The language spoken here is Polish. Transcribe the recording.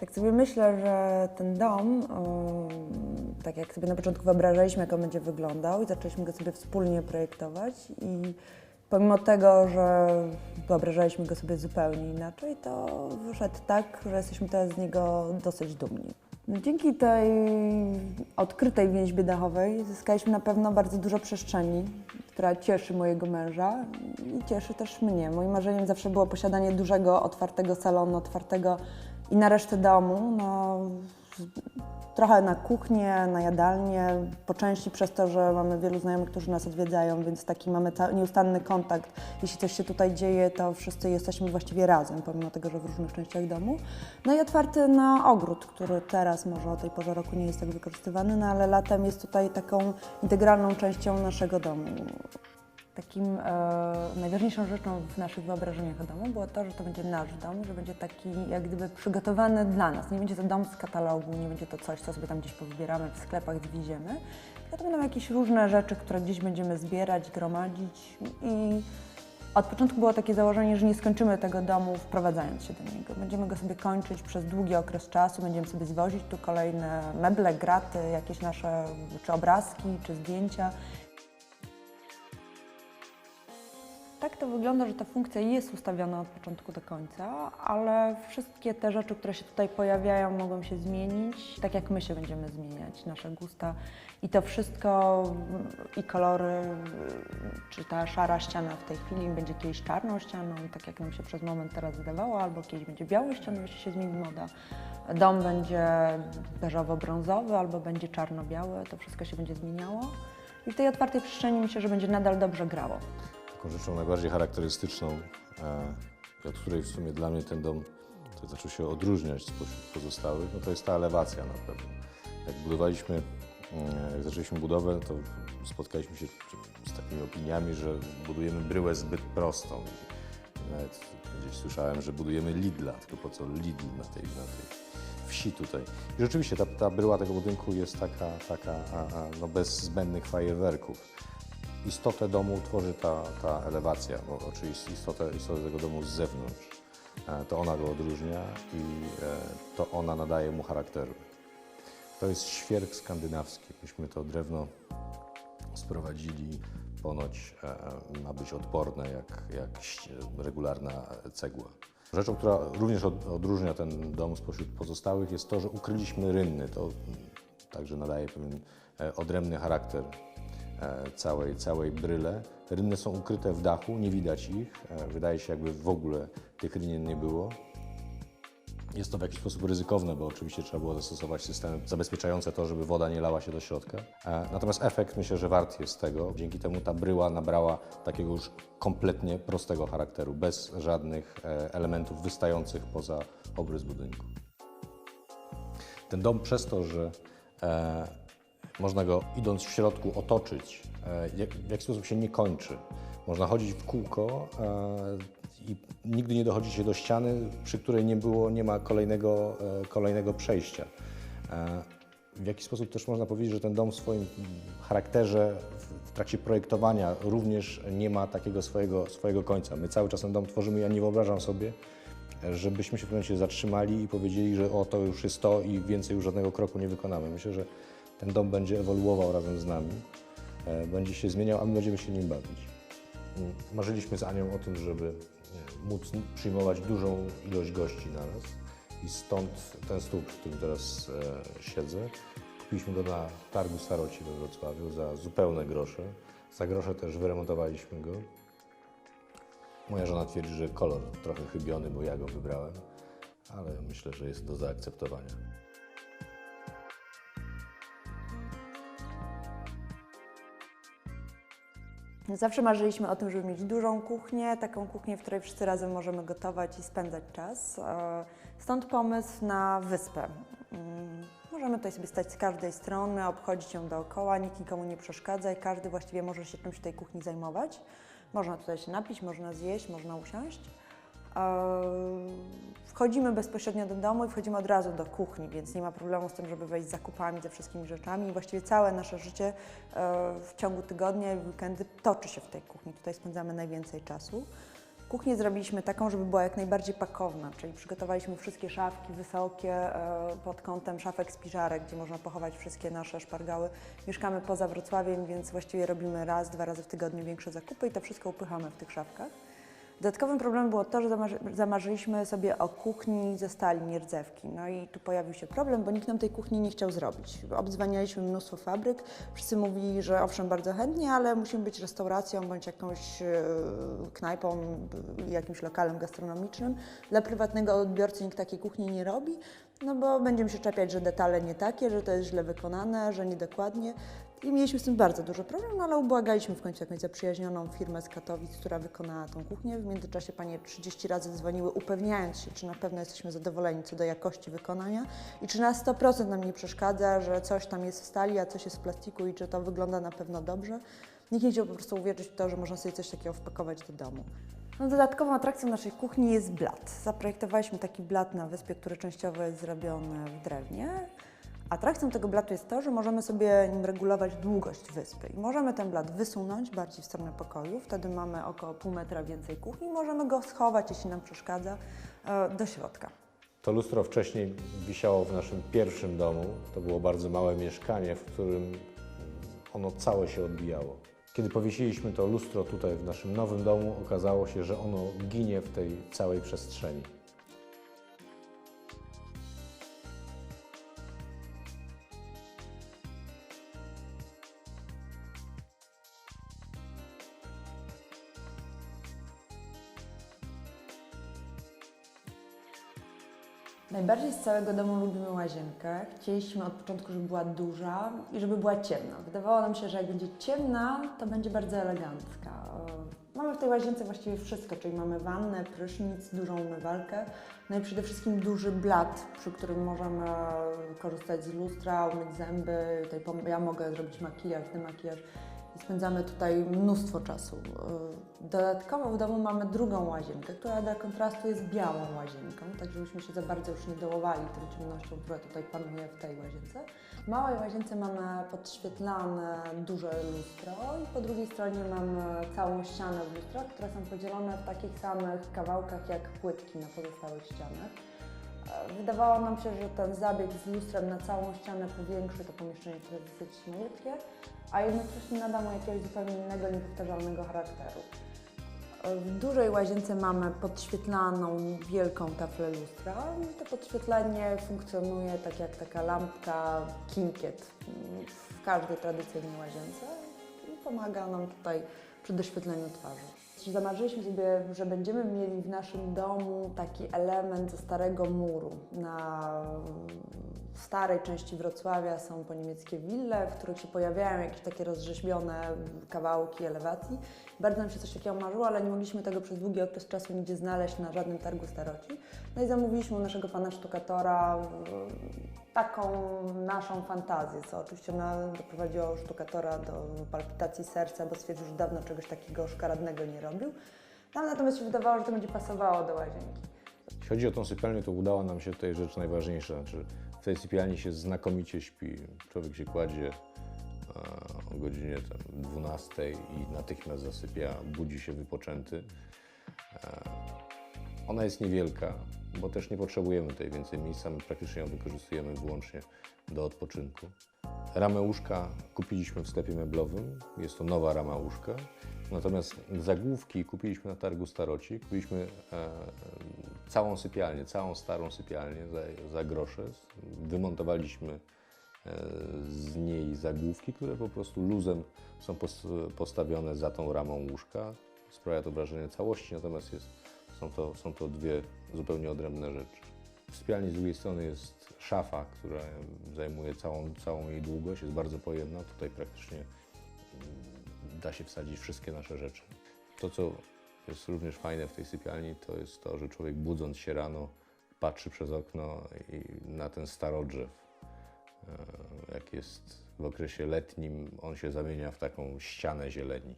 Tak sobie myślę, że ten dom, tak jak sobie na początku wyobrażaliśmy, jak on będzie wyglądał i zaczęliśmy go sobie wspólnie projektować i pomimo tego, że wyobrażaliśmy go sobie zupełnie inaczej, to wyszedł tak, że jesteśmy teraz z niego dosyć dumni. No, Dzięki tej odkrytej więźbie dachowej zyskaliśmy na pewno bardzo dużo przestrzeni, która cieszy mojego męża i cieszy też mnie. Moim marzeniem zawsze było posiadanie dużego, otwartego salonu, otwartego i na resztę domu, no, trochę na kuchnię, na jadalnię, po części przez to, że mamy wielu znajomych, którzy nas odwiedzają, więc taki mamy nieustanny kontakt. Jeśli coś się tutaj dzieje, to wszyscy jesteśmy właściwie razem, pomimo tego, że w różnych częściach domu. No i otwarty na ogród, który teraz może o tej porze roku nie jest tak wykorzystywany, no ale latem jest tutaj taką integralną częścią naszego domu. Takim e, najważniejszą rzeczą w naszych wyobrażeniach o domu było to, że to będzie nasz dom, że będzie taki jak gdyby przygotowany dla nas. Nie będzie to dom z katalogu, nie będzie to coś, co sobie tam gdzieś powybieramy w sklepach. Tylko to będą jakieś różne rzeczy, które gdzieś będziemy zbierać, gromadzić i od początku było takie założenie, że nie skończymy tego domu wprowadzając się do niego. Będziemy go sobie kończyć przez długi okres czasu, będziemy sobie zwozić tu kolejne meble, graty, jakieś nasze czy obrazki, czy zdjęcia. Tak to wygląda, że ta funkcja jest ustawiona od początku do końca, ale wszystkie te rzeczy, które się tutaj pojawiają, mogą się zmienić, tak jak my się będziemy zmieniać, nasze gusta. I to wszystko, i kolory, czy ta szara ściana w tej chwili będzie kiedyś czarną ścianą, tak jak nam się przez moment teraz zdawało, albo kiedyś będzie białą ścianą, jeśli się zmieni moda. Dom będzie beżowo-brązowy, albo będzie czarno-biały, to wszystko się będzie zmieniało. I w tej otwartej przestrzeni myślę, że będzie nadal dobrze grało. Taką rzeczą najbardziej charakterystyczną, e, od której w sumie dla mnie ten dom to zaczął się odróżniać spośród pozostałych, no to jest ta elewacja na pewno. Jak budowaliśmy, mm, jak zaczęliśmy budowę, to spotkaliśmy się z takimi opiniami, że budujemy bryłę zbyt prostą. Nawet gdzieś słyszałem, że budujemy Lidla, tylko po co Lidl na tej, na tej wsi tutaj. I rzeczywiście ta, ta bryła tego budynku jest taka, taka a, a, no bez zbędnych fajerwerków istotę domu tworzy ta, ta elewacja, bo oczywiście istotę, istotę tego domu z zewnątrz. E, To ona go odróżnia i e, to ona nadaje mu charakteru. To jest świerk skandynawski. Myśmy to drewno sprowadzili, ponoć e, ma być odporne jak, jak regularna cegła. Rzeczą, która również od, odróżnia ten dom spośród pozostałych jest to, że ukryliśmy rynny. To także nadaje pewien odrębny charakter całej, całej bryle. Te rynny są ukryte w dachu, nie widać ich. E, Wydaje się, jakby w ogóle tych rynien nie było. Jest to w jakiś sposób ryzykowne, bo oczywiście trzeba było zastosować systemy zabezpieczające to, żeby woda nie lała się do środka. E, Natomiast efekt myślę, że wart jest tego. Dzięki temu ta bryła nabrała takiego już kompletnie prostego charakteru, bez żadnych e, elementów wystających poza obrys budynku. Ten dom przez to, że e, można go idąc w środku otoczyć, e, w jaki sposób się nie kończy. Można chodzić w kółko e, i nigdy nie dochodzi się do ściany, przy której nie było, nie ma kolejnego, e, kolejnego przejścia. W jaki sposób też można powiedzieć, że ten dom w swoim charakterze w trakcie projektowania również nie ma takiego swojego, swojego końca. My cały czas ten dom tworzymy, ja nie wyobrażam sobie, żebyśmy się w pewnym momencie zatrzymali i powiedzieli, że o, to już jest to i więcej już żadnego kroku nie wykonamy. Myślę, że ten dom będzie ewoluował razem z nami, e, będzie się zmieniał, a my będziemy się nim bawić. Mm, Marzyliśmy z Anią o tym, żeby móc przyjmować dużą ilość gości na raz i stąd ten stół, przy którym teraz e, siedzę. Kupiliśmy go na targu Staroci we Wrocławiu za zupełne grosze. Za grosze też wyremontowaliśmy go. Moja żona twierdzi, że kolor trochę chybiony, bo ja go wybrałem, ale myślę, że jest do zaakceptowania. Zawsze marzyliśmy o tym, żeby mieć dużą kuchnię, taką kuchnię, w której wszyscy razem możemy gotować i spędzać czas. E, Stąd pomysł na wyspę. Mm, Możemy tutaj sobie stać z każdej strony, obchodzić ją dookoła, nikt nikomu nie przeszkadza i każdy właściwie może się czymś w tej kuchni zajmować. Można tutaj się napić, można zjeść, można usiąść. E, Wchodzimy bezpośrednio do domu i wchodzimy od razu do kuchni, więc nie ma problemu z tym, żeby wejść z zakupami, ze wszystkimi rzeczami. I właściwie całe nasze życie e, w ciągu tygodnia i weekendy toczy się w tej kuchni. Tutaj spędzamy najwięcej czasu. Kuchnię zrobiliśmy taką, żeby była jak najbardziej pakowna, czyli przygotowaliśmy wszystkie szafki wysokie e, pod kątem szafek spiżarek, gdzie można pochować wszystkie nasze szpargały. Mieszkamy poza Wrocławiem, więc właściwie robimy raz, dwa razy w tygodniu większe zakupy i to wszystko upychamy w tych szafkach. Dodatkowym problemem było to, że zamarzy, zamarzyliśmy sobie o kuchni ze stali, nie rdzewki. No i tu pojawił się problem, bo nikt nam tej kuchni nie chciał zrobić. Obdzwanialiśmy mnóstwo fabryk, wszyscy mówili, że owszem, bardzo chętnie, ale musimy być restauracją bądź jakąś e, knajpą, b- jakimś lokalem gastronomicznym. Dla prywatnego odbiorcy nikt takiej kuchni nie robi, no bo będziemy się czepiać, że detale nie takie, że to jest źle wykonane, że niedokładnie. I mieliśmy z tym bardzo duży problem, no ale ubłagaliśmy w końcu jakąś zaprzyjaźnioną firmę z Katowic, która wykonała tą kuchnię. W międzyczasie panie 30 razy dzwoniły, upewniając się, czy na pewno jesteśmy zadowoleni co do jakości wykonania i czy na 100% nam nie przeszkadza, że coś tam jest w stali, a coś jest w plastiku i czy to wygląda na pewno dobrze. Nikt nie chciał po prostu uwierzyć w to, że można sobie coś takiego wpakować do domu. No, dodatkową atrakcją naszej kuchni jest blat. Zaprojektowaliśmy taki blat na wyspie, który częściowo jest zrobiony w drewnie. Atrakcją tego blatu jest to, że możemy sobie nim regulować długość wyspy i możemy ten blat wysunąć bardziej w stronę pokoju, wtedy mamy około pół metra więcej kuchni i możemy go schować, jeśli nam przeszkadza, e, do środka. To lustro wcześniej wisiało w naszym pierwszym domu. To było bardzo małe mieszkanie, w którym ono całe się odbijało. Kiedy powiesiliśmy to lustro tutaj w naszym nowym domu, okazało się, że ono ginie w tej całej przestrzeni. Najbardziej z całego domu lubimy łazienkę. Chcieliśmy od początku, żeby była duża i żeby była ciemna. Wydawało nam się, że jak będzie ciemna, to będzie bardzo elegancka. Mamy w tej łazience właściwie wszystko, czyli mamy wannę, prysznic, dużą umywalkę, no i przede wszystkim duży blat, przy którym możemy korzystać z lustra, umyć zęby. Tutaj ja mogę zrobić makijaż, demakijaż spędzamy tutaj mnóstwo czasu. Yy, Dodatkowo w domu mamy drugą łazienkę, która dla kontrastu jest białą łazienką, tak żebyśmy się za bardzo już nie dołowali tą ciemnością, która tutaj panuje w tej łazience. W małej łazience mamy podświetlane duże lustro i po drugiej stronie mamy całą ścianę w które są podzielone w takich samych kawałkach jak płytki na pozostałych ścianach. Wydawało nam się, że ten zabieg z lustrem na całą ścianę powiększy to pomieszczenie, które jest dosyć malutkie, a jednocześnie nada mu jakiegoś zupełnie innego, niepowtarzalnego charakteru. W dużej łazience mamy podświetlaną wielką taflę lustra i to podświetlenie funkcjonuje tak jak taka lampka kinkiet w każdej tradycyjnej łazience i pomaga nam tutaj przy doświetleniu twarzy. Zamarzyliśmy sobie, że będziemy mieli w naszym domu taki element ze starego muru. Na starej części Wrocławia są poniemieckie wille, w których się pojawiają jakieś takie rozrzeźbione kawałki elewacji. Bardzo nam się coś takiego marzyło, ale nie mogliśmy tego przez długi okres czasu nigdzie znaleźć na żadnym targu staroci. No i zamówiliśmy u naszego pana sztukatora e, taką naszą fantazję, co oczywiście na, doprowadziło sztukatora do palpitacji serca, bo stwierdził, że dawno czegoś takiego szkaradnego nie robił. Nam natomiast się wydawało, że to będzie pasowało do łazienki. Jeśli chodzi o tą sypialnię, to udała nam się tutaj rzecz najważniejsza. Znaczy, w tej sypialni się znakomicie śpi. Człowiek się kładzie e, o godzinie tam 12 i natychmiast zasypia, budzi się wypoczęty. E, Ona jest niewielka, bo też nie potrzebujemy tutaj więcej miejsca. My praktycznie ją wykorzystujemy wyłącznie do odpoczynku. Ramę łóżka kupiliśmy w sklepie meblowym. Jest to nowa rama łóżka. Natomiast zagłówki kupiliśmy na targu Staroci. Kupiliśmy e, całą sypialnię, całą starą sypialnię za, za grosze. Wymontowaliśmy e, z niej zagłówki, które po prostu luzem są pos, postawione za tą ramą łóżka. Sprawia to wrażenie całości, natomiast jest, są, to, są to dwie zupełnie odrębne rzeczy. W sypialni z drugiej strony jest szafa, która zajmuje całą, całą jej długość, jest bardzo pojemna. Tutaj praktycznie mm, da się wsadzić wszystkie nasze rzeczy. To, co jest również fajne w tej sypialni, to jest to, że człowiek budząc się rano patrzy przez okno i na ten starodrzew. E, Jak jest w okresie letnim, on się zamienia w taką ścianę zieleni.